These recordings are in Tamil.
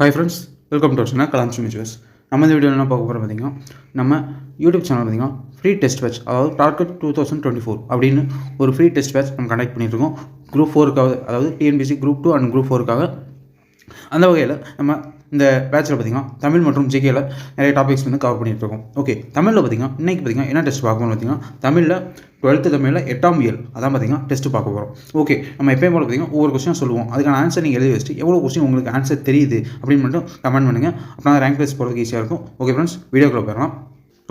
Hi friends welcome to channel கலாம்ஸ் மியூச்சுவஸ் நம்ம இந்த வீடியோ என்ன பார்க்க போகிறோம் பார்த்தீங்கன்னா நம்ம யூடியூப் சேனல் பார்த்தீங்கன்னா ஃப்ரீ டெஸ்ட் பேட்ச் அதாவது target two thousand twenty four அப்படின்னு ஒரு ஃப்ரீ டெஸ்ட் பேட்ச் நம்ம கண்டக்ட் பண்ணியிருக்கோம் குரூப் ஃபோருக்காக அதாவது TNPSC group two and group ஃபோருக்காக அந்த வகையில் நம்ம இந்த பேட்சில் பார்த்தீங்கன்னா தமிழ் மற்றும் ஜிகேல நிறைய டாபிக்ஸ் வந்து கவர் பண்ணிட்டு இருக்கோம். ஓகே தமிழில் பார்த்தீங்கன்னா இன்றைக்கி பார்த்தீங்கன்னா என்ன டெஸ்ட் பார்க்கணும்னு பார்த்தீங்கன்னா தமிழில் டுவெல்த்து தமிழில் எட்டாம் இயல். அதான் பார்த்தீங்கன்னா டெஸ்ட் பார்க்க போகிறோம் ஓகே நம்ம எப்பயும் போல பார்த்தீங்கன்னா ஒவ்வொரு கொஸ்டின் சொல்லுவோம். அதுக்கான ஆன்சர் நீங்கள் எழுதி வச்சுட்டு எவ்வளோ கொஸ்டின் உங்களுக்கு ஆன்சர் தெரியுது அப்படின்னு மட்டும் கமெண்ட் பண்ணுங்கள் அப்புறம் ரேங்க் லிஸ்ட் போகிறதுக்கு ஈஸியாக இருக்கும். ஓகே ஃப்ரெண்ட்ஸ் வீடியோக்குள்ளே போயிடலாம்.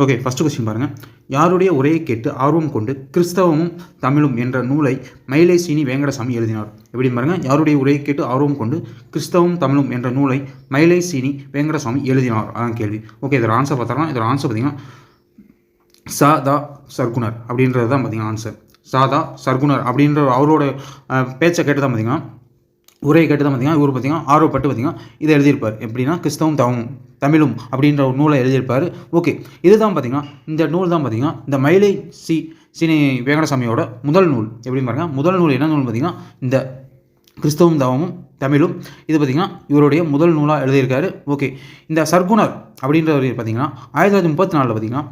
ஓகே ஃபஸ்ட்டு கொஸ்டின் பாருங்கள் யாருடைய உரையை கேட்டு ஆர்வம் கொண்டு கிறிஸ்தவமும் தமிழும் என்ற நூலை மயிலை சீனி வேங்கடசாமி எழுதினார்? எப்படி பாருங்கள் யாருடைய உரையை கேட்டு ஆர்வம் கொண்டு கிறிஸ்தவம் தமிழும் என்ற நூலை மயிலை சீனி வேங்கடசாமி எழுதினார்? அதான் கேள்வி. ஓகே இதோட ஆன்சர் பார்த்தோம்னா இதோட ஆன்சர் பார்த்தீங்கன்னா சா தா அப்படின்றது தான் பார்த்தீங்கன்னா ஆன்சர் சாதா சர்க்குனர் அப்படின்ற அவரோட பேச்சை கேட்டு தான் பார்த்தீங்கன்னா உரையை கேட்டு தான் பார்த்தீங்கன்னா இவர் பார்த்தீங்கன்னா ஆர்வப்பட்டு பார்த்தீங்கன்னா இதை எழுதியிருப்பார். எப்படின்னா கிறிஸ்தவம் தவம் தமிழும் அப்படின்ற ஒரு நூலை எழுதியிருப்பார். ஓகே இதுதான் பார்த்தீங்கன்னா இந்த நூல் தான் பார்த்தீங்கன்னா இந்த மயிலை சி சீனி வேங்கடசாமியோட முதல் நூல். எப்படின்னு பாருங்க முதல் நூல் என்ன நூல் பார்த்தீங்கன்னா இந்த கிறிஸ்தவம் தவமும் தமிழும் இது பார்த்திங்கன்னா இவருடைய முதல் நூலாக எழுதியிருக்காரு. ஓகே இந்த சர்க்குணர் அப்படின்றவர் பார்த்தீங்கன்னா ஆயிரத்தி தொள்ளாயிரத்தி முப்பத்தி நாலில் பார்த்தீங்கன்னா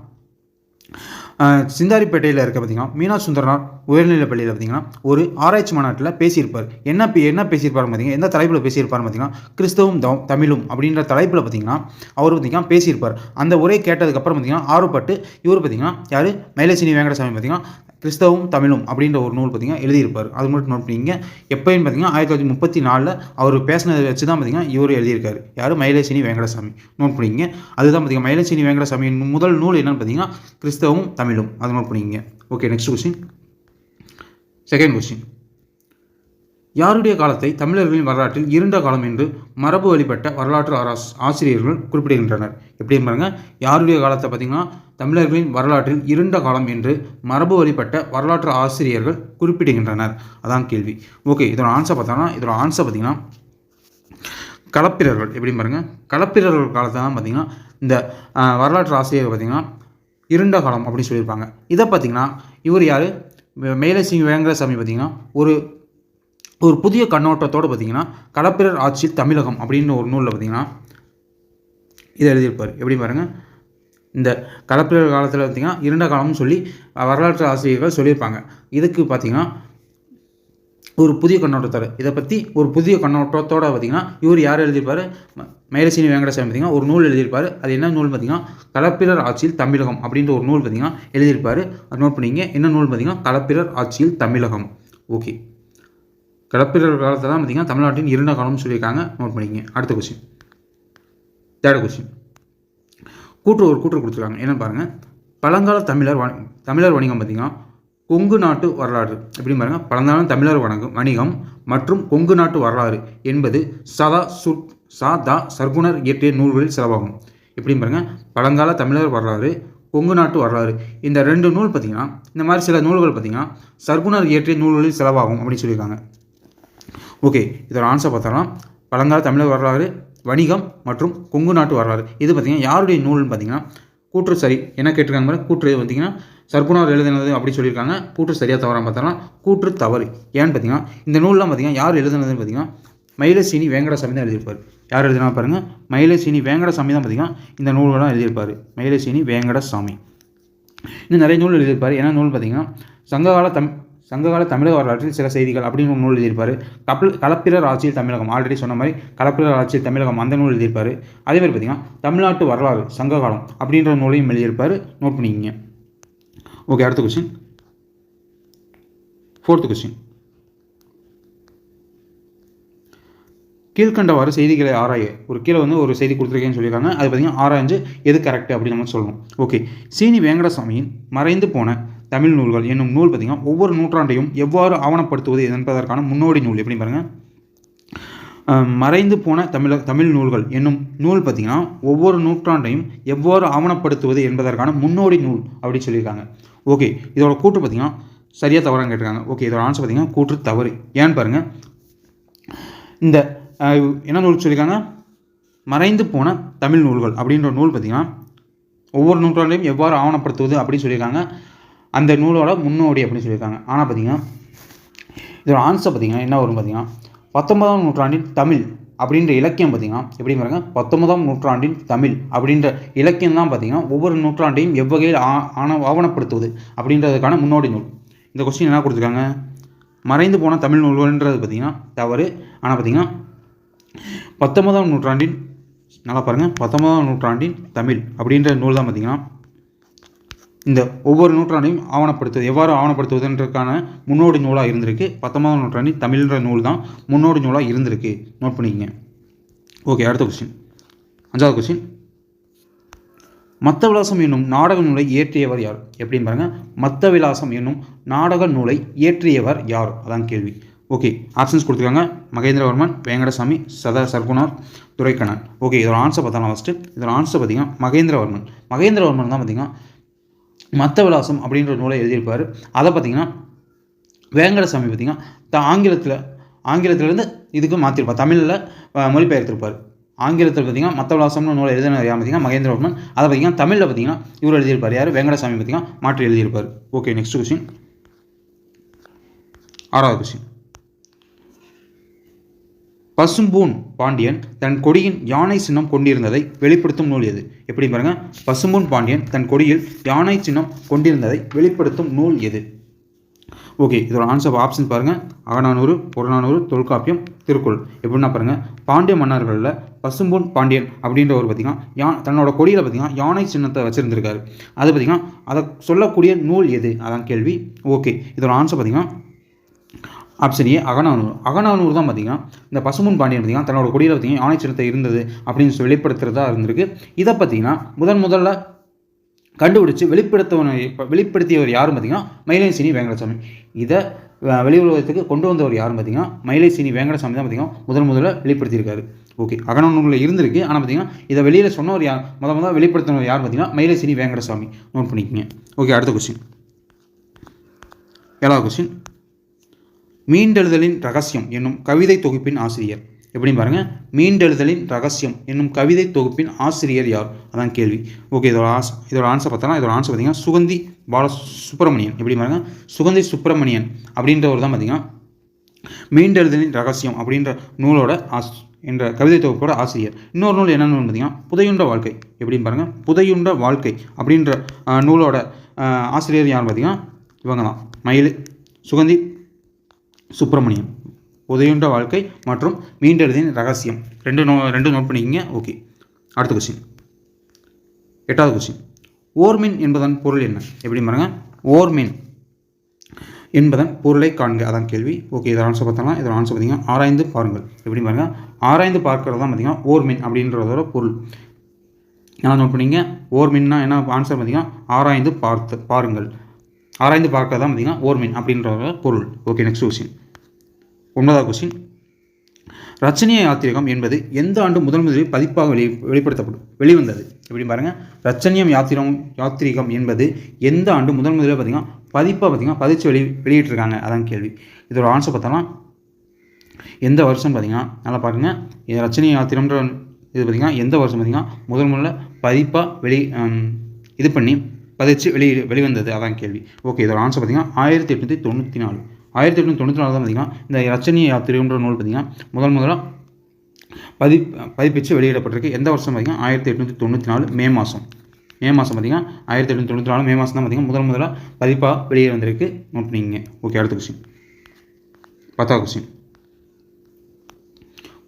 சிந்தாரிப்பேட்டையில் இருக்க பார்த்தீங்கன்னா மீனா சுந்தரனார் உயர்நிலைப் பள்ளியில் பார்த்தீங்கன்னா ஒரு ஆராய்ச்சி மாநாட்டில் பேசியிருப்பார். என்ன பே என்ன பேசியிருப்பார் பார்த்தீங்கன்னா எந்த தலைப்பில் பேசியிருப்பார் பார்த்தீங்கன்னா கிறிஸ்தவம் தம் தமிழும் அப்படின்ற தலைப்பில் பார்த்தீங்கன்னா அவர் பார்த்தீங்கன்னா பேசியிருப்பார். அந்த உரை கேட்டதுக்கப்புறம் பார்த்தீங்கன்னா ஆர்வப்பட்டு இவர் பார்த்தீங்கன்னா யார்? மயிலசினி வேங்கடசாமி பார்த்தீங்கன்னா கிறிஸ்தவம் தமிழும் அப்படின்ற ஒரு நூல் பார்த்தீங்கன்னா எழுதியிருப்பார். அது மட்டும் நோட் பண்ணிங்க எப்போயும் பார்த்தீங்கன்னா ஆயிரத்தி தொள்ளாயிரத்தி முப்பத்தி நாலில் அவர் பேசினதை வச்சு தான் பார்த்தீங்கன்னா இவர் எழுதியிருக்காரு. யார்? மயிலசினி வெங்கடசாமி. நோட் பண்ணிங்க அதுதான் பார்த்தீங்கன்னா மயிலசினி வெங்கடசாமியின் முதல் நூல் என்னென்னு பார்த்தீங்கன்னா கிறிஸ்தவம் தமிழும். அது நோட் பண்ணிங்க okay next question second question. யாருடைய காலத்தை தமிழர்களின் வரலாற்றில் இருண்ட காலம் என்று மரபு வழிபட்ட வரலாற்று ஆராஸ் ஆசிரியர்கள் குறிப்பிடுகின்றனர்? எப்படி பாருங்க. யாருடைய காலத்தை பார்த்தீங்கன்னா தமிழர்களின் வரலாற்றில் இருண்ட காலம் என்று மரபு வழிபட்ட வரலாற்று ஆசிரியர்கள் குறிப்பிடுகின்றனர்? அதான் கேள்வி. ஓகே இதோட ஆன்சர் பார்த்தோம்னா இதோட ஆன்சர் பார்த்தீங்கன்னா களப்பிரர்கள் எப்படி பாருங்க. களப்பிரர்கள் காலத்தை தான் பார்த்தீங்கன்னா இந்த வரலாற்று ஆசிரியர் பார்த்தீங்கன்னா இருண்ட காலம் அப்படின்னு சொல்லியிருப்பாங்க. இதை பார்த்தீங்கன்னா இவர் யார்? மேலசிங் வேங்கடசாமி பார்த்திங்கன்னா ஒரு ஒரு புதிய கண்ணோட்டத்தோடு பார்த்தீங்கன்னா களப்பிரர் ஆட்சியில் தமிழகம் அப்படின்னு ஒரு நூலில் பார்த்தீங்கன்னா இதை எழுதியிருப்பார். எப்படி பாருங்க? இந்த களப்பிரர் காலத்தில் பார்த்தீங்கன்னா இருண்ட காலம்னு சொல்லி வரலாற்று ஆசிரியர்கள் சொல்லியிருப்பாங்க. இதுக்கு பார்த்தீங்கன்னா ஒரு புதிய கண்ணோட்டத்தோட. இதை பற்றி ஒரு புதிய கண்ணோட்டத்தோட பார்த்தீங்கன்னா இவர் யார் எழுதியிருப்பார்? ம- மயிலசீனி வெங்கடசாமி பார்த்தீங்கன்னா ஒரு நூல் எழுதியிருப்பார். அது என்ன நூல் பார்த்தீங்கன்னா களப்பிரர் ஆட்சியில் தமிழகம் அப்படின்ற ஒரு நூல் பார்த்தீங்கன்னா எழுதியிருப்பார். அது நோட் பண்ணிங்க என்ன நூல் பார்த்தீங்கன்னா களப்பிரர் ஆட்சியில் தமிழகம். ஓகே களப்பிரர் காலத்தை தான் பார்த்தீங்கன்னா தமிழ்நாட்டின் இருண்ட காலம்னு சொல்லியிருக்காங்க. நோட் பண்ணிக்கங்க. அடுத்த கொஸ்டின் தேர்ட் கொஸ்டின் கூற்று ஒரு கூற்று கொடுத்துருக்காங்க. என்ன பாருங்கள் பழங்கால தமிழர் வ தமிழர் வணிகம் பார்த்தீங்கன்னா கொங்கு நாட்டு வரலாறு. எப்படி பாருங்க பழங்கால தமிழர் வணக்கம் வணிகம் மற்றும் கொங்கு நாட்டு வரலாறு என்பது சதா சு சாதா சர்க்குணர் இயற்றிய நூல்களில் சிலவாகும். எப்படி பாருங்க பழங்கால தமிழர் வரலாறு கொங்கு நாட்டு வரலாறு இந்த ரெண்டு நூல் பார்த்தீங்கன்னா இந்த மாதிரி சில நூல்கள் பார்த்தீங்கன்னா சர்க்குணர் இயற்றிய நூல்களில் செலவாகும் அப்படின்னு சொல்லியிருக்காங்க. ஓகே இதோட ஆன்சர் பார்த்தோம்னா பழங்கால தமிழர் வரலாறு வணிகம் மற்றும் கொங்கு நாட்டு வரலாறு. இது பார்த்தீங்கன்னா யாருடைய நூல்னு பார்த்தீங்கன்னா கூற்று சரி. என்ன கேட்டிருக்காங்க கூற்று பார்த்தீங்கன்னா சர்க்குணர் எழுதினது அப்படி சொல்லியிருக்காங்க. கூற்று சரியாக தவறாக பார்த்தோம்னா கூற்று தவறு. ஏன்னு பார்த்தீங்கன்னா இந்த நூல்லாம் பார்த்தீங்கன்னா யார் எழுதுனதுன்னு பார்த்தீங்கன்னா மயிலசீனி வேங்கடசாமி தான் எழுதியிருப்பார். யார் எழுதினா பாருங்கள் மயிலசீனி வேங்கடசாமி தான் பார்த்தீங்கன்னா இந்த நூல்கள்லாம் எழுதியிருப்பார். மயிலசீனி வேங்கடசாமி. இன்னும் நிறைய நூல் எழுதியிருப்பார். என்ன நூல் பார்த்தீங்கன்னா சங்ககால தம் சங்ககால தமிழக வரலாற்றில் சில செய்திகள் அப்படின்னு ஒரு நூல் எழுதியிருப்பார். கப்பல் கலப்பிரர் ஆட்சியில் தமிழகம். ஆல்ரெடி சொன்ன மாதிரி கலப்பிரர் ஆட்சியில் தமிழகம் அந்த நூல் எழுதியிருப்பார். அதே மாதிரி பார்த்தீங்கன்னா தமிழ்நாட்டு வரலாறு சங்ககாலம் அப்படின்ற நூலையும் எழுதியிருப்பார். நோட் பண்ணிக்கிங்க. ஓகே அடுத்த கொஸ்டின் ஃபோர்த்து கொஸ்டின் கீழ்கண்டவாறு செய்திகளை ஆராய. ஒரு கீழே வந்து ஒரு செய்தி கொடுத்துருக்கேன்னு சொல்லியிருக்காங்க. அது பார்த்தீங்கன்னா ஆராய்ஞ்சு எது கரெக்ட் அப்படின்னு நம்ம சொல்லணும். ஓகே சீனி வேங்கடசாமியின் மறைந்து போன தமிழ் நூல்கள் என்னும் நூல் பார்த்தீங்கன்னா ஒவ்வொரு நூற்றாண்டையும் எவ்வாறு ஆவணப்படுத்துவது என்பதற்கான முன்னோடி நூல். எப்படி பாருங்கள் மறைந்து போன தமிழ தமிழ் நூல்கள் என்னும் நூல் பார்த்தீங்கன்னா ஒவ்வொரு நூற்றாண்டையும் எவ்வாறு ஆவணப்படுத்துவது என்பதற்கான முன்னோடி நூல் அப்படின்னு சொல்லியிருக்காங்க. ஓகே இதோட கூற்று பார்த்தீங்கன்னா சரியாக தவறாக கேட்டிருக்காங்க. ஓகே இதோட ஆன்சர் பார்த்தீங்கன்னா கூற்று தவறு. ஏன்னு பாருங்கள் இந்த என்ன நூல் சொல்லியிருக்காங்க? மறைந்து போன தமிழ் நூல்கள் அப்படின்ற நூல் பார்த்தீங்கன்னா ஒவ்வொரு நூற்றாண்டையும் எவ்வாறு ஆவணப்படுத்துவது அப்படின்னு சொல்லியிருக்காங்க. அந்த நூலோட முன்னோடி அப்படின்னு சொல்லியிருக்காங்க. ஆனால் பார்த்தீங்கன்னா இதோட ஆன்சர் பார்த்தீங்கன்னா என்ன வரும் பார்த்தீங்கன்னா பத்தொன்பதாம் நூற்றாண்டின் தமிழ் அப்படின்ற இலக்கியம் பார்த்தீங்கன்னா எப்படி பாருங்க பத்தொன்பதாம் நூற்றாண்டின் தமிழ் அப்படின்ற இலக்கியம் தான் பார்த்தீங்கன்னா ஒவ்வொரு நூற்றாண்டையும் எவ்வகையில் ஆ- ஆன ஆவணப்படுத்துவது அப்படின்றதுக்கான முன்னோடி நூல். இந்த கொஸ்டின் என்ன கொடுத்துருக்காங்க? மறைந்து போன தமிழ் நூல்கள்ன்றது பார்த்தீங்கன்னா தவறு. ஆனால் பார்த்திங்கன்னா பத்தொன்பதாம் நூற்றாண்டின் நல்லா பாருங்கள் பத்தொன்பதாம் நூற்றாண்டின் தமிழ் அப்படின்ற நூல் தான் பார்த்தீங்கன்னா இந்த ஒவ்வொரு நூற்றாண்டையும் ஆவணப்படுத்துவது எவ்வாறு ஆவணப்படுத்துவதுன்றதுக்கான முன்னோடி நூலாக இருந்திருக்கு. பத்தொன்பதாம் நூற்றாண்டின் தமிழ்ன்ற நூல் தான் முன்னோடி நூலாக இருந்திருக்கு. நோட் பண்ணிக்கங்க. ஓகே அடுத்த கொஸ்டின் அஞ்சாவது கொஸ்டின் மத்த விலாசம் என்னும் நாடக நூலை இயற்றியவர் யார்? எப்படின்னு பாருங்கள் மத்த விலாசம் என்னும் நாடக நூலை இயற்றியவர் யார்? அதான் கேள்வி. ஓகே ஆப்ஷன்ஸ் கொடுத்துருக்காங்க. மகேந்திரவர்மன் வேங்கடசாமி சதா சர்க்குணார் துரைக்கண்ணன். ஓகே இதோட ஆன்சர் பார்த்தா ஃபஸ்ட்டு இதோட ஆன்சர் பார்த்தீங்கன்னா மகேந்திரவர்மன். மகேந்திரவர்மன் தான் பார்த்தீங்கன்னா மத்த விலாசம் அப்படின்ற நூலை எழுதியிருப்பார். அதை பார்த்தீங்கன்னா வேங்கடசாமி பார்த்தீங்கன்னா த ஆங்கிலத்தில் ஆங்கிலத்திலேருந்து இதுக்கு மாற்றிருப்பார் தமிழில் மொழிபெயர்த்திருப்பார். ஆங்கிலத்தில் பார்த்தீங்கன்னா மத்த விலாசம்னு நூலை எழுதின யார் பார்த்தீங்கன்னா மகேந்திரவர்மன் அதை பார்த்தீங்கன்னா தமிழில் பார்த்தீங்கன்னா இவர் எழுதியிருப்பார். யார்? வேங்கடசாமி பார்த்தீங்கன்னா மாற்றி எழுதியிருப்பார். ஓகே நெக்ஸ்ட் கொஸ்டின் ஆறாவது கொஸ்டின் பசும்பூன் பாண்டியன் தன் கொடியின் யானை சின்னம் கொண்டிருந்ததை வெளிப்படுத்தும் நூல் எது? எப்படி பாருங்க. பசும்பூன் பாண்டியன் தன் கொடியில் யானை சின்னம் கொண்டிருந்ததை வெளிப்படுத்தும் நூல் எது? ஓகே இதோட ஆன்சர் ஆப்ஷன் பாருங்கள் அகநானூறு புறநானூறு தொல்காப்பியம் திருக்குறள். எப்படின்னா பாருங்கள் பாண்டிய மன்னர்களில் பசும்பொன் பாண்டியன் அப்படின்ற ஒரு பார்த்தீங்கன்னா யா தன்னோட கொடியில் பார்த்தீங்கன்னா யானை சின்னத்தை வச்சுருந்துருக்காரு. அது பார்த்தீங்கன்னா அதை சொல்லக்கூடிய நூல் எது? அதான் கேள்வி. ஓகே இதோட ஆன்சர் பார்த்திங்கன்னா ஆப்ஷன் ஏ அகநானூர் அகநானூறு தான் பார்த்தீங்கன்னா இந்த பசுமன் பாண்டியன் பார்த்தீங்கன்னா தன்னோட கொடியில் பார்த்தீங்கன்னா ஆணை சின்னத்தை இருந்தது அப்படின்னு சொல்லி வெளிப்படுத்துறதா இருந்திருக்கு. இதை பார்த்தீங்கன்னா முதன் முதல்ல கண்டுபிடிச்சு வெளிப்படுத்தவனை வெளிப்படுத்தியவர் யாரும் பார்த்தீங்கன்னா மயிலேசினி வெங்கடசாமி. இதை வெளி உலகத்துக்கு கொண்டு வந்தவர் யாரும் பார்த்தீங்கன்னா மயிலேசினி வேங்கடசாமி தான் பார்த்தீங்கன்னா முதன் முதல்ல வெளிப்படுத்தியிருக்காரு. ஓகே அகனானூரில் இருந்திருக்கு. ஆனால் பார்த்தீங்கன்னா இதை வெளியில் சொன்னவர் யார் முத முதல் வெளிப்படுத்தினவர் யார் பார்த்தீங்கன்னா மயிலேசினி வெங்கடசாமி. நோட் பண்ணிக்கோங்க. ஓகே அடுத்த கொஸ்டின் ஏழாவது கொஸ்டின் மீண்டெழுதலின் ரகசியம் என்னும் கவிதை தொகுப்பின் ஆசிரியர். எப்படின்னு பாருங்க? மீண்டெழுதலின் ரகசியம் என்னும் கவிதை தொகுப்பின் ஆசிரியர் யார்? அதான் கேள்வி. ஓகே இதோட ஆஸ் இதோட ஆன்சர் பார்த்தோன்னா இதோட ஆன்சர் பார்த்தீங்கன்னா சுகந்தி பால சுப்பிரமணியன் எப்படி பாருங்க? சுகந்தி சுப்பிரமணியன் அப்படின்றவர் தான் பார்த்தீங்கன்னா மீண்டெழுதலின் ரகசியம் அப்படின்ற நூலோட ஆஸ் என்ற கவிதை தொகுப்போட ஆசிரியர். இன்னொரு நூல் என்னென்னு பார்த்தீங்கன்னா புதையுண்ட வாழ்க்கை. எப்படின்னு பாருங்கள் புதையுண்ட வாழ்க்கை அப்படின்ற நூலோட ஆசிரியர் யார் பார்த்தீங்கன்னா இவங்க தான் மயில். சுகந்தி சுப்பிரமணியம். உதயுண்ட வாழ்க்கை மற்றும் மீண்டெழுதின் ரகசியம். ரெண்டு நோ ரெண்டு நோட் பண்ணிக்கிங்க. ஓகே அடுத்த கொஸ்டின் எட்டாவது கொஸ்டின் ஓர்மின் என்பதன் பொருள் என்ன? எப்படி பாருங்க. ஓர்மின் என்பதன் பொருளை காண்க. அதான் கேள்வி. ஓகே இதை ஆன்சர் பார்த்தலாம். இதில் ஆன்சர் பார்த்தீங்கன்னா ஆராய்ந்து பாருங்கள். எப்படி பாருங்க. ஆராய்ந்து பார்க்கறது தான் பார்த்தீங்கன்னா ஓர்மின் அப்படின்றதோட பொருள். என்ன நோட் பண்ணீங்க ஓர்மின்னா என்ன? ஆன்சர் பார்த்தீங்கன்னா ஆராய்ந்து பார்த்து பாருங்கள். ஆராய்ந்து பார்க்கறது தான் பார்த்தீங்கன்னா ஓர்மின் அப்படின்றதோட பொருள். ஓகே நெக்ஸ்ட் கொஸ்டின் ஒன்பதாவது கொஸ்டின் ரச்சனைய யாத்திரகம் என்பது எந்த ஆண்டு முதல் முதலில் பதிப்பாக வெளி வெளிப்படுத்தப்படும் வெளிவந்தது? எப்படி பாருங்கள் ரச்சனியம் யாத்திரம் யாத்திரிகம் என்பது எந்த ஆண்டு முதல் முதலில் பார்த்தீங்கன்னா பதிப்பாக பார்த்தீங்கன்னா பதிச்சு வெளி வெளியிட்டிருக்காங்க. அதான் கேள்வி. இதோட ஆன்சர் பார்த்தோம்னா எந்த வருஷம் பார்த்தீங்கன்னா நல்லா பாருங்க. இது யாத்திரம்ன்ற இது பார்த்தீங்கன்னா எந்த வருஷம் பார்த்தீங்கன்னா முதல் முதல்ல பதிப்பாக வெளி இது பண்ணி பதிச்சு வெளி வெளிவந்தது. அதான் கேள்வி. ஓகே இதோட ஆன்சர் பார்த்தீங்கன்னா ஆயிரத்தி எட்நூற்றி தொண்ணூற்றி நாலு. ஆயிரத்தி எட்நூற்றி தொண்ணூற்றி நாலு தான் பார்த்தீங்கன்னா இந்த ரச்சனிய யாத்திரைன்ற நூல் பார்த்தீங்கன்னா முதல் முதலாக பதி பதிப்பிச்சு வெளியிடப்பட்டிருக்கு. எந்த வருஷம் பார்த்தீங்கன்னா ஆயிரத்தி எட்நூற்றி தொண்ணூற்றி நாலு மே மாதம் மே மாதம் பார்த்தீங்கன்னா ஆயிரத்தி எட்நூற்றி தொண்ணூற்றி நாலு மே மாதம் தான் பார்த்தீங்கன்னா முதல் முதலாக பதிப்பாக வெளியே வந்திருக்கு. நோட் பண்ணிங்க ஓகே அடுத்த கொஸ்டின் பத்தாவது கொஸ்டின்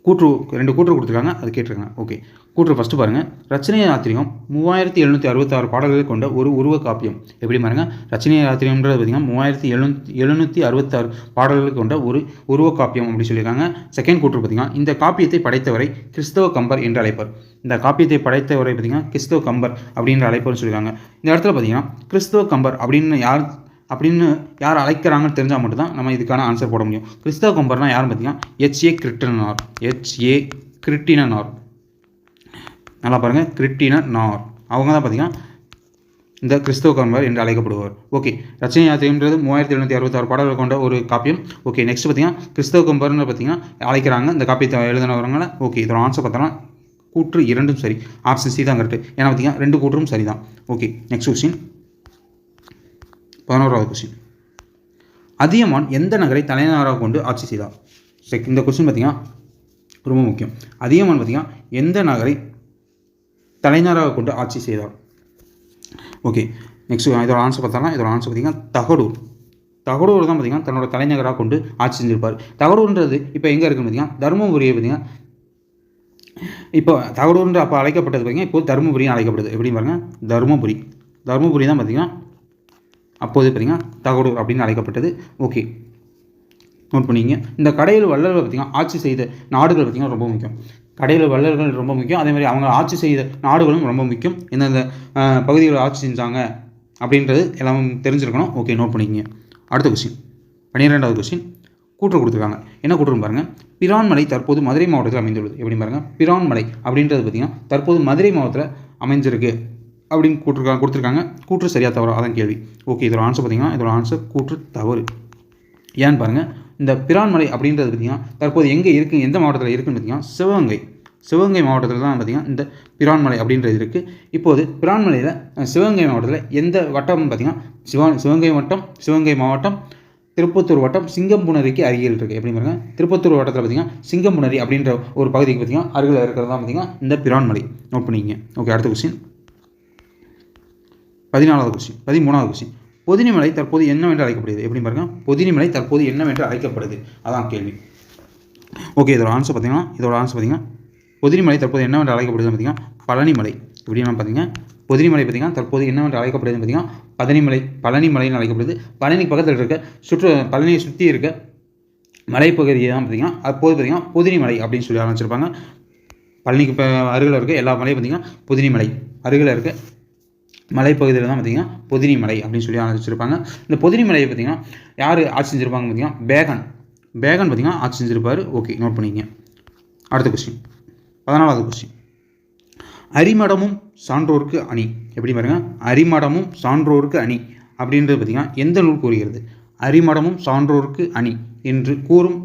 கூற்று ரெண்டு கூற்று கொடுத்துருக்காங்க அது கேட்டிருக்காங்க. ஓகே கூற்று ஃபஸ்ட்டு பாருங்கள் ரச்சனை ஆத்திரியம் மூவாயிரத்தி எழுநூற்றி அறுபத்தாறு பாடல்களை கொண்ட ஒரு உருவ காப்பியம். எப்படி பாருங்க? ரச்சனை ராத்திரியம்ன்றது பார்த்தீங்கன்னா மூவாயிரத்தி எழுநூத்தி எழுநூற்றி அறுபத்தாறு பாடல்களை கொண்ட ஒரு உருவ காப்பியம் அப்படின்னு சொல்லியிருக்காங்க. செகண்ட் கூற்று பார்த்தீங்கன்னா இந்த காப்பியத்தை படைத்தவரை கிறிஸ்தவ கம்பர் என்று அழைப்பர். இந்த காப்பியத்தை படைத்தவரை பார்த்தீங்கன்னா கிறிஸ்தவ கம்பர் அப்படின்ற அழைப்பர்னு சொல்லியிருக்காங்க. இந்த இடத்துல பார்த்தீங்கன்னா கிறிஸ்தவ கம்பர் அப்படின்னு யார் அப்படின்னு யார் அழைக்கிறாங்கன்னு தெரிஞ்சால் மட்டும்தான் நம்ம இதுக்கான ஆன்சர் போட முடியும். கிறிஸ்தவ கம்பர்னா யாருன்னு பார்த்தீங்கன்னா ஹெச்ஏ கிரிட்டினார் ஹெச்ஏ கிரிட்டினார் நல்லா பாருங்கள் கிரிட்டினார் அவங்க தான் பார்த்தீங்கன்னா இந்த கிறிஸ்தவ கம்பர் என்று அழைக்கப்படுவார் ஓகே ரச்சனை யாத்திரைன்றது மூவாயிரத்தி எழுநூற்றி அறுபத்தாறு பாடல்கள் கொண்ட ஒரு காப்பியம். ஓகே நெக்ஸ்ட் பார்த்தீங்கன்னா கிறிஸ்தவ கம்பர்னு பார்த்தீங்கன்னா அழைக்கிறாங்க. இந்த காப்பியத்தை எழுதினவங்கள ஓகே இதோட ஆன்சர் பார்த்தோன்னா கூற்று இரண்டும் சரி. ஆப்ஷன் சி தான் கரெக்ட் ஏன்னா பார்த்தீங்கன்னா ரெண்டு கூற்றும் சரி தான் ஓகே நெக்ஸ்ட் கொஸ்டின் பதினோராவது கொஸ்டின் அதியமான் எந்த நகரை தலைநகராக கொண்டு ஆட்சி செய்தார்? செக் இந்த கொஸ்டின் பார்த்தீங்கன்னா ரொம்ப முக்கியம். அதியமான் பார்த்தீங்கன்னா எந்த நகரை தலைநகராக கொண்டு ஆட்சி செய்தார்? ஓகே நெக்ஸ்ட் இதோட ஆன்சர் பார்த்தோம்னா இதோட ஆன்சர் பார்த்தீங்கன்னா தகடூர். தகடூர் தான் பார்த்தீங்கன்னா தன்னோட தலைநகராக கொண்டு ஆட்சி செஞ்சிருப்பார். தகடூர்ன்றது இப்போ எங்கே இருக்குன்னு பார்த்தீங்கன்னா தருமபுரியை பார்த்தீங்கன்னா இப்போ தகடூர்ன்ற அப்போ அழைக்கப்பட்டது பார்த்தீங்கன்னா இப்போ தருமபுரியும் அழைக்கப்படுது. எப்படி பாருங்கள் தருமபுரி. தருமபுரி தான் பார்த்தீங்கன்னா அப்போது பார்த்தீங்கன்னா தகடூர் அப்படின்னு அழைக்கப்பட்டது. ஓகே நோட் பண்ணிங்க. இந்த கடையில் வள்ளல்கள் பார்த்தீங்கன்னா ஆட்சி செய்த நாடுகள் பார்த்தீங்கன்னா ரொம்ப முக்கியம். கடையில் வள்ளல்கள் ரொம்ப முக்கியம். அதே மாதிரி அவங்க ஆட்சி செய்த நாடுகளும் ரொம்ப முக்கியம். எந்தெந்த பகுதிகளில் பகுதிகளை ஆட்சி செஞ்சாங்க அப்படின்றது எல்லாம் தெரிஞ்சிருக்கணும். ஓகே நோட் பண்ணிக்கங்க அடுத்த கொஸ்டின் பன்னிரெண்டாவது கொஸ்டின் கூற்று கொடுத்துருக்காங்க. என்ன கூற்று பாருங்கள் பிரான்மலை தற்போது மதுரை மாவட்டத்தில் அமைந்துள்ளது. எப்படி பாருங்கள் பிரான்மலை அப்படின்றது பார்த்தீங்கன்னா தற்போது மதுரை மாவட்டத்தில் அமைஞ்சிருக்கு. அப்படின்னு கூட்டிருக்காங்க கொடுத்துருக்காங்க. கூற்று சரியா தவறா? அதான் கேள்வி. ஓகே இதோட ஆன்சர் பார்த்தீங்கன்னா இதோட ஆன்சர் கூற்று தவறு. ஏன்னு பாருங்கள் இந்த பிரான்மலை அப்படின்றது பார்த்தீங்கன்னா தற்போது எங்கே இருக்குது எந்த மாவட்டத்தில் இருக்குன்னு பார்த்தீங்கன்னா சிவகங்கை. சிவகங்கை மாவட்டத்தில் தான் பார்த்தீங்கன்னா இந்த பிரான்மலை அப்படின்றது இருக்குது இப்போது பிரான்மலையில் சிவகங்கை மாவட்டத்தில் எந்த வட்டம்னு பார்த்தீங்கன்னா சிவா சிவகங்கை வட்டம் சிவகங்கை மாவட்டம் திருப்பத்தூர் வட்டம் சிங்கம்புணரிக்கு அருகில் இருக்குது எப்படி பாருங்க திருப்பத்தூர் வட்டத்தில் பார்த்தீங்கன்னா சிங்கம்புணரி அப்படின்ற ஒரு பகுதிக்கு பார்த்தீங்கன்னா அருகில் இருக்கிறது தான் பார்த்தீங்கன்னா இந்த பிரான்மலை. நோட் பண்ணிக்கங்க. ஓகே அடுத்த கொஸ்டின் பதினாலாவது கொஸ்டின் பதிமூணாவது கொஸ்டின் பொதினிமலை தற்போது என்னவென்று அழைக்கப்படுது எப்படி பாருங்க? பொதினிமலை தற்போது என்னவென்று அழைக்கப்படுது? அதான் கேள்வி. ஓகே இதோட ஆன்சர் பார்த்தீங்கன்னா இதோட ஆன்சர் பார்த்தீங்கன்னா பொதினிமலை தற்போது என்னவென்று அழைக்கப்படுது பார்த்தீங்கன்னா பழனிமலை. எப்படின்னா பார்த்தீங்கன்னா பொதினிமலை பார்த்தீங்கன்னா தற்போது என்னவென்று அழைக்கப்படுதுன்னு பார்த்தீங்கன்னா பழனிமலை பழனிமலைன்னு அழைக்கப்படுது. பழனி பக்கத்தில் இருக்க சுற்று பழனியை சுற்றி இருக்க மலைப்பகுதியை தான் பார்த்தீங்கன்னா அப்போது பார்த்தீங்கன்னா பொதினிமலை அப்படின்னு சொல்லி ஆரம்பிச்சிருப்பாங்க. பழனிக்கு இப்போ அருகில் இருக்க எல்லா மலையும் பார்த்தீங்கன்னா பொதினிமலை அருகில் இருக்க மலைப்பகுதியில் தான் பார்த்தீங்கன்னா பொதினி மலை அப்படின்னு சொல்லி ஆரம்பிச்சிருப்பாங்க. இந்த பொதினி மலையை பார்த்தீங்கன்னா யார் ஆட்சி செஞ்சிருப்பாங்க பார்த்தீங்கன்னா பேகன். பேகன் பார்த்தீங்கன்னா ஆட்சி செஞ்சிருப்பார். ஓகே நோட் பண்ணிக்கங்க. அடுத்த கொஸ்டின் பதினாலாவது கொஸ்டின் அரிமடமும் சான்றோருக்கு அணி. எப்படி பாருங்க? அரிமடமும் சான்றோருக்கு அணி அப்படின்றது பார்த்தீங்கன்னா எந்த நூல் கூறுகிறது? அரிமடமும் சான்றோருக்கு அணி என்று கூறும்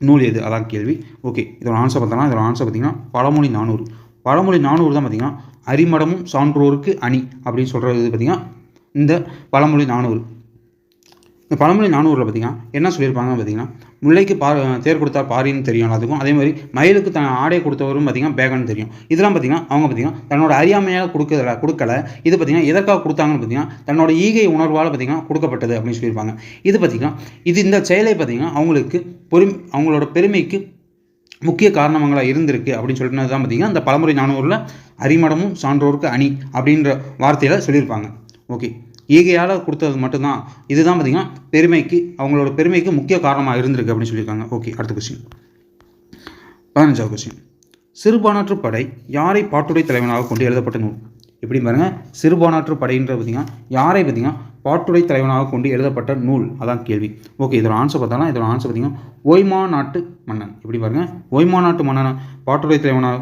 நூல் எது? அதான் கேள்வி. ஓகே இதோட ஆன்சர் பார்த்தோம்னா இதோட ஆன்சர் பார்த்தீங்கன்னா பழமொழி நானூறு. பழமொழி நானூறு தான் பார்த்தீங்கன்னா அரிமடமும் சான்றோருக்கு அணி அப்படின்னு சொல்கிறது பார்த்தீங்கன்னா இந்த பழமொழி நானூறு. இந்த பழமொழி நானூறில் பார்த்தீங்கன்னா என்ன சொல்லியிருப்பாங்க பார்த்தீங்கன்னா முல்லைக்கு பா தேர் கொடுத்தா பாரின்னு தெரியும் எல்லாத்துக்கும். அதே மாதிரி மயிலுக்கு தன் ஆடை கொடுத்தவரும் பார்த்தீங்கன்னா பேகன்னு தெரியும். இதெல்லாம் பார்த்தீங்கன்னா அவங்க பார்த்தீங்கன்னா தன்னோட அறியாமையாக கொடுக்கல கொடுக்கல. இது பார்த்தீங்கன்னா எதற்காக கொடுத்தாங்கன்னு பார்த்தீங்கன்னா தன்னோட ஈகை உணர்வால் பார்த்தீங்கன்னா கொடுக்கப்பட்டது அப்படின்னு சொல்லியிருப்பாங்க. இது பார்த்தீங்கன்னா இது இந்த செயலை பார்த்தீங்கன்னா அவங்களுக்கு பொறும் அவங்களோட பெருமைக்கு முக்கிய காரணங்களாக இருந்திருக்கு அப்படின்னு சொல்லிட்டு தான் பார்த்தீங்கன்னா அந்த பழமுறை நானூரில் அரிமடமும் சான்றோருக்கு அணி அப்படின்ற வார்த்தையில் சொல்லியிருப்பாங்க. ஓகே. ஈகையால் கொடுத்தது மட்டும்தான். இதுதான் பார்த்தீங்கன்னா பெருமைக்கு அவங்களோட பெருமைக்கு முக்கிய காரணமாக இருந்திருக்கு அப்படின்னு சொல்லியிருக்காங்க. ஓகே அடுத்த கொஸ்டின் பதினஞ்சாவது கொஸ்டின் சிறுபானாற்று படை யாரை பாட்டுடை தலைவனாக கொண்டு எழுதப்பட்ட நூல்? எப்படி பாருங்கள் சிறுபானாற்று படைன்ற பார்த்தீங்கன்னா யாரை பார்த்தீங்கன்னா பாட்டுடை தலைவனாக கொண்டு எழுதப்பட்ட நூல். அதான் கேள்வி. ஓகே இதோட ஆன்சர் பார்த்தோம்னா இதோட ஆன்சர் பார்த்தீங்கன்னா ஓய்மா நாட்டு மன்னன். எப்படி பாருங்கள் ஓய்மா நாட்டு மன்னன்? பாட்டுடை தலைவனாக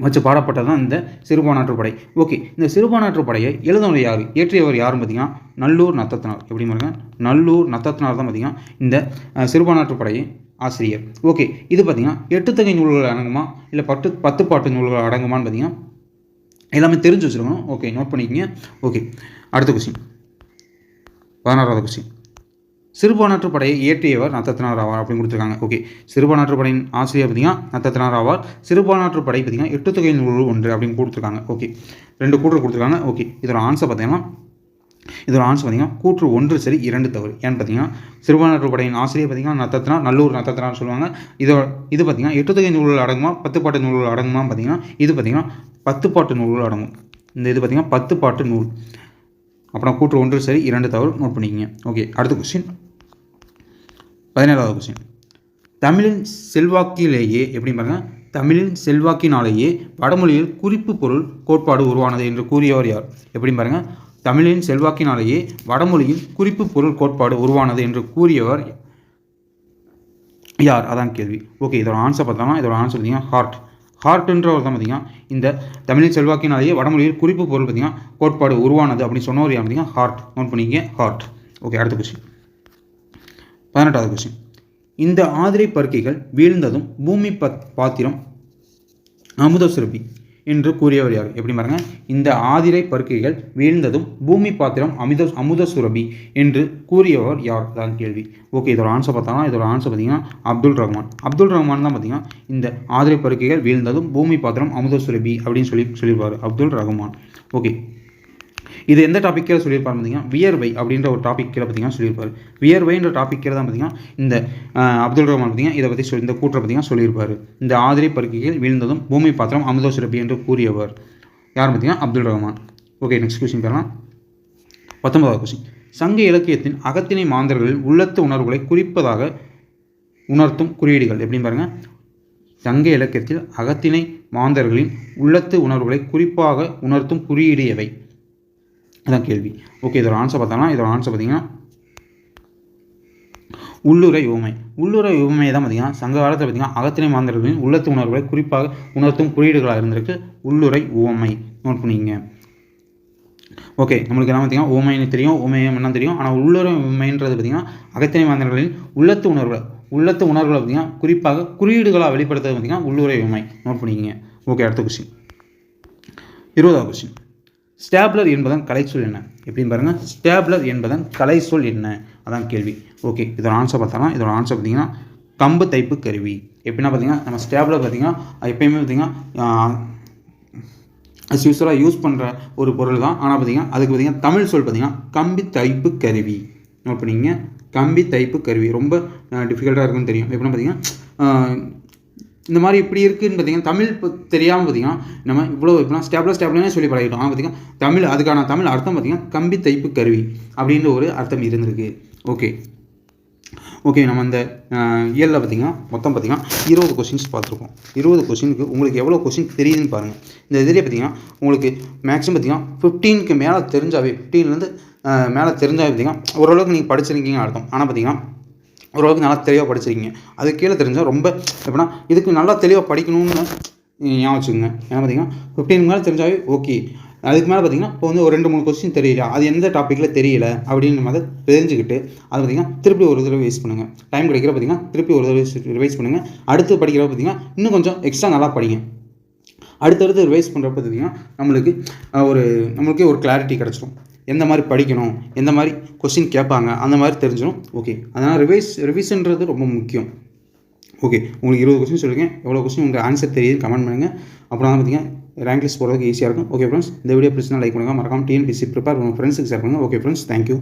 வச்சு பாடப்பட்டது தான் இந்த சிறுபானாற்று படை. ஓகே இந்த சிறுபானாற்று படையை எழுதினவர் யார்? இயற்றியவர் யாருன்னு பார்த்தீங்கன்னா நல்லூர் நத்தத்தினார். எப்படி பாருங்க? நல்லூர் நத்தத்தினார் தான் பார்த்தீங்கன்னா இந்த அஹ், படையை ஆசிரியர். ஓகே இது பார்த்தீங்கன்னா எட்டுத்தகை நூல்கள் அடங்குமா? இல்லை பத்து பத்து பாட்டு நூல்கள் அடங்குமான்னு பார்த்தீங்கன்னா எல்லாமே தெரிஞ்சு வச்சுருக்கணும். ஓகே நோட் பண்ணிக்கோங்க. ஓகே அடுத்த கொஸ்டின் பதினாறாவது கொஸ்டின் சிறுபானாற்று படையை இயற்றியவர் நத்தத்தினார் ஆவார் அப்படின்னு கொடுத்துருக்காங்க. ஓகே சிறுபானாற்று படையின் ஆசிரியர் பார்த்தீங்கன்னா நத்தத்தினார் ஆவார். சிறுபானாற்று படை பார்த்தீங்கன்னா எட்டு தொகை நூல் ஒன்று அப்படின்னு கொடுத்துருக்காங்க. ஓகே ரெண்டு கூற்று கொடுத்துருக்காங்க. ஓகே இதோட ஆன்சர் பார்த்தீங்கன்னா இதோட ஆன்சர் பார்த்தீங்கன்னா கூற்று ஒன்று சரி இரண்டு தவறு. ஏன்னு பார்த்தீங்கன்னா சிறுபானாற்று படையின் ஆசிரியர் பார்த்தீங்கன்னா நத்தத்தினா நல்லூர் நத்தத்தினார் சொல்லுவாங்க. இதோட இது பார்த்தீங்கன்னா எட்டு தொகை நூல்கள் அடங்குமா பத்து பாட்டு நூல்கள் அடங்குமா பார்த்தீங்கன்னா இது பார்த்தீங்கன்னா பத்து பாட்டு நூல்கள் அடங்கும். இந்த இது பார்த்தீங்கன்னா பத்து பாட்டு நூல். அப்புறம் கூற்று ஒன்று சரி இரண்டு தவறு நோட் பண்ணிக்கங்க. ஓகே அடுத்த கொஸ்டின் பதினேழாவது கொஸ்டின் தமிழின் செல்வாக்கிலேயே எப்படி பாருங்க தமிழின் செல்வாக்கினாலேயே வடமொழியில் குறிப்பு பொருள் கோட்பாடு உருவானது என்று கூறியவர் யார்? எப்படி பாருங்க தமிழின் செல்வாக்கினாலேயே வடமொழியில் குறிப்பு பொருள் கோட்பாடு உருவானது என்று கூறியவர் யார்? அதான் கேள்வி. ஓகே இதோட ஆன்சர் பார்த்தோம்னா இதோட ஆன்சர் பார்த்தீங்கன்னா ஹார்ட் ஹார்ட்ன்றவர் தான் பார்த்தீங்கன்னா இந்த தமிழின் செல்வாக்கினாலேயே வடமொழியில் குறிப்பு பொருள் பார்த்தீங்கன்னா கோட்பாடு உருவானது அப்படின்னு சொன்னவர் யார் பார்த்தீங்கன்னா ஹார்ட் நோட் பண்ணிக்க ஹார்ட் ஓகே அடுத்த கொஸ்டின் பதினெட்டாவது கொஸ்டின் இந்த ஆதிரை பருக்கைகள் வீழ்ந்ததும் பூமி பத் பாத்திரம் அமுத சுரபி என்று கூறியவர் யார்? எப்படி பாருங்க? இந்த ஆதிரை பருக்கைகள் வீழ்ந்ததும் பூமி பாத்திரம் அமித அமுத சுரபி என்று கூறியவர் யார்? தான் கேள்வி. ஓகே இதோட ஆன்சர் பார்த்தோம்னா இதோட ஆன்சர் பார்த்தீங்கன்னா அப்துல் ரஹ்மான். அப்துல் ரஹ்மான் தான் பார்த்தீங்கன்னா இந்த ஆதிரை பருக்கைகள் வீழ்ந்ததும் பூமி பாத்திரம் அமுத சுரபி அப்படின்னு சொல்லி சொல்லியிருப்பார் அப்துல் ரஹ்மான். ஓகே இது எந்த டாபிக் கீழே சொல்லியிருப்பார் பார்த்தீங்கன்னா வியர்வை அப்படின்ற ஒரு டாபிக் கீழே பார்த்தீங்கன்னா சொல்லியிருப்பார். வியர்வைன்ற டாபிக் கீழே தான் பார்த்தீங்கன்னா இந்த அப்துல் ரஹ்மான் பார்த்தீங்கன்னா இதை பற்றி சொல்லி இந்த கூற்றை பார்த்தீங்கன்னா சொல்லியிருப்பார். இந்த ஆதிரை பருக்கையில் வீழ்ந்ததும் பூமி பாத்திரம் அமுதோ சுரபி என்று கூறியவர். யார் பார்த்தீங்கன்னா? Abdul Rahman. Okay next question பாருங்க. பத்தொன்பதாவது கொஸ்டின் சங்க இலக்கியத்தின் அகத்திணை மாந்தர்களில் உள்ளத்து உணர்வுகளை குறிப்பதாக உணர்த்தும் குறியீடுகள் எப்படின்னு பாருங்கள் சங்க இலக்கியத்தில் அகத்திணை மாந்தர்களின் உள்ளத்து உணர்வுகளை குறிப்பாக உணர்த்தும் குறியீடு எவை? அதான் கேள்வி. ஓகே இதோட ஆன்சர் பார்த்தோம்னா இதோட ஆன்சர் பார்த்தீங்கன்னா உள்ளுரை உவமை. உள்ளுரை உவமை தான் பார்த்தீங்கன்னா சங்க காலத்தில் பார்த்தீங்கன்னா அகத்திணை மாந்தர்களின் உள்ளத்து உணர்வுகளை குறிப்பாக உணர்த்தும் குறியீடுகளாக இருந்திருக்கு. உள்ளுரை உவமை. நோட் பண்ணிக்கங்க. ஓகே நம்மளுக்கு என்ன பார்த்தீங்கன்னா உவமைன்னு தெரியும் உவமையம் என்ன தெரியும். ஆனால் உள்ளுரை உவமைன்றது பார்த்தீங்கன்னா அகத்தனை மாந்தர்களின் உள்ளத்து உணர்வுகளை. உள்ளத்து உணர்வுகளை பார்த்தீங்கன்னா குறிப்பாக குறியீடுகளாக வெளிப்படுத்துறது பார்த்தீங்கன்னா உள்ளுரை உவமை. நோட் பண்ணிக்கங்க. ஓகே அடுத்த கொஸ்டின் இருபதாவது கொஸ்டின் ஸ்டேப்லர் என்பதன் கலைச்சொல் என்ன? எப்படின்னு பாருங்கள் ஸ்டேப்லர் என்பதன் கலைச்சொல் என்ன? அதான் கேள்வி. ஓகே இதோட ஆன்சர் பார்த்தோம்னா இதோட ஆன்சர் பார்த்தீங்கன்னா கம்பு தைப்பு கருவி. எப்படின்னா பார்த்தீங்கன்னா நம்ம ஸ்டேப்லர் பார்த்தீங்கன்னா எப்பயுமே பார்த்தீங்கன்னா அஸ் யூஸ்வலாக யூஸ் பண்ணுற ஒரு பொருள் தான் ஆனால் பார்த்தீங்கன்னா அதுக்கு பார்த்தீங்கன்னா தமிழ் சொல் பார்த்தீங்கன்னா கம்பி தைப்பு கருவி. நோட் பண்ணிங்க கம்பி தைப்பு கருவி. ரொம்ப டிஃபிகல்ட்டாக இருக்குன்னு தெரியும். எப்படின்னா பார்த்தீங்கன்னா இந்த மாதிரி இப்படி இருக்குதுன்னு பார்த்தீங்கன்னா தமிழ் இப்போ தெரியாமல் பார்த்தீங்கன்னா நம்ம இவ்வளோ இப்போலாம் ஸ்டேப்லர் ஸ்டேப்லர்னே சொல்லி பழகிட்டோம். ஆனால் பார்த்தீங்கன்னா தமிழ் அதுக்கான தமிழ் அர்த்தம் பார்த்தீங்கன்னா கம்பி தைப்பு கருவி அப்படின்ற ஒரு அர்த்தம் இருந்திருக்கு. ஓகே. ஓகே நம்ம இந்த இயலில் பார்த்தீங்கன்னா மொத்தம் பார்த்தீங்கன்னா இருபது கொஷின்ஸ் பார்த்துருக்கோம். இருபது கொஸ்டினுக்கு உங்களுக்கு எவ்வளோ கொஷின் தெரியுதுன்னு பாருங்கள் இந்த இதிலே பார்த்தீங்கன்னா உங்களுக்கு மேக்ஸிமம் பார்த்தீங்கன்னா ஃபிஃப்டீனுக்கு மேலே தெரிஞ்சாவே ஃபிஃப்டீன்லேருந்து மேலே தெரிஞ்சாவே பார்த்தீங்கன்னா ஓரளவுக்கு நீங்கள் படிச்சிருக்கீங்க அர்த்தம். ஆனால் பார்த்திங்கன்னா ஓரளவுக்கு நல்லா தெளிவாக படிச்சிருக்கீங்க. அது கீழே தெரிஞ்சால் ரொம்ப எப்படின்னா இதுக்கு நல்லா தெளிவாக படிக்கணும்னு ஞாபகம் வச்சுக்கோங்க. ஏன்னா பார்த்தீங்கன்னா ஃபிஃப்டின் மேலே தெரிஞ்சாவே ஓகே அதுக்கு மேலே பார்த்தீங்கன்னா இப்போ வந்து ஒரு ரெண்டு மூணு கொஸ்டின் தெரியல. அது எந்த டாப்பிக்கில் தெரியல அப்படின்னு மாதிரி தெரிஞ்சுக்கிட்டு அது பார்த்தீங்கன்னா திருப்பி ஒரு தடவை வேஸ்ட் பண்ணுங்கள் டைம் கிடைக்கிற பார்த்தீங்கன்னா திருப்பி ஒரு தடவை ரிவைஸ் பண்ணுங்கள் அடுத்து படிக்கிறப்ப பார்த்தீங்கன்னா இன்னும் கொஞ்சம் எக்ஸ்ட்ரா நல்லா படிங்க. அடுத்தடுத்து ரிவைஸ் பண்ணுறப்ப பார்த்தீங்கன்னா நம்மளுக்கு ஒரு நம்மளுக்கே ஒரு கிளாரிட்டி கிடச்சிரும். எந்த மாதிரி படிக்கணும் எந்த மாதிரி கொஸ்டின் கேட்பாங்க அந்த மாதிரி தெரிஞ்சிடும் ஓகே அதனால் ரிவைஸ் ரிவிஷன்றது ரொம்ப முக்கியம். ஓகே உங்களுக்கு இருபது கொஸ்டின் சொல்லியிருக்கேன் எவ்வளோ கொஸ்டின் உங்களுக்கு ஆன்சர் தெரியுதுன்னு கமெண்ட் பண்ணுங்கள் அப்புறம் வந்து பார்த்தீங்கன்னா ரேங்க் லிஸ்ட் போகிறதுக்கு ஈஸியாக இருக்கும். ஓகே ஃப்ரெண்ட்ஸ் இந்த வீடியோ பிடிச்சினா லைக் பண்ணுங்கள் மறக்காம டிஎன்பிசி ப்ரிப்பேர் பண்ணுங்கள் ஃப்ரெண்ட்ஸுக்கு ஷேர் பண்ணுங்கள் ஓகே ஃப்ரெண்ட்ஸ் தேங்க்யூ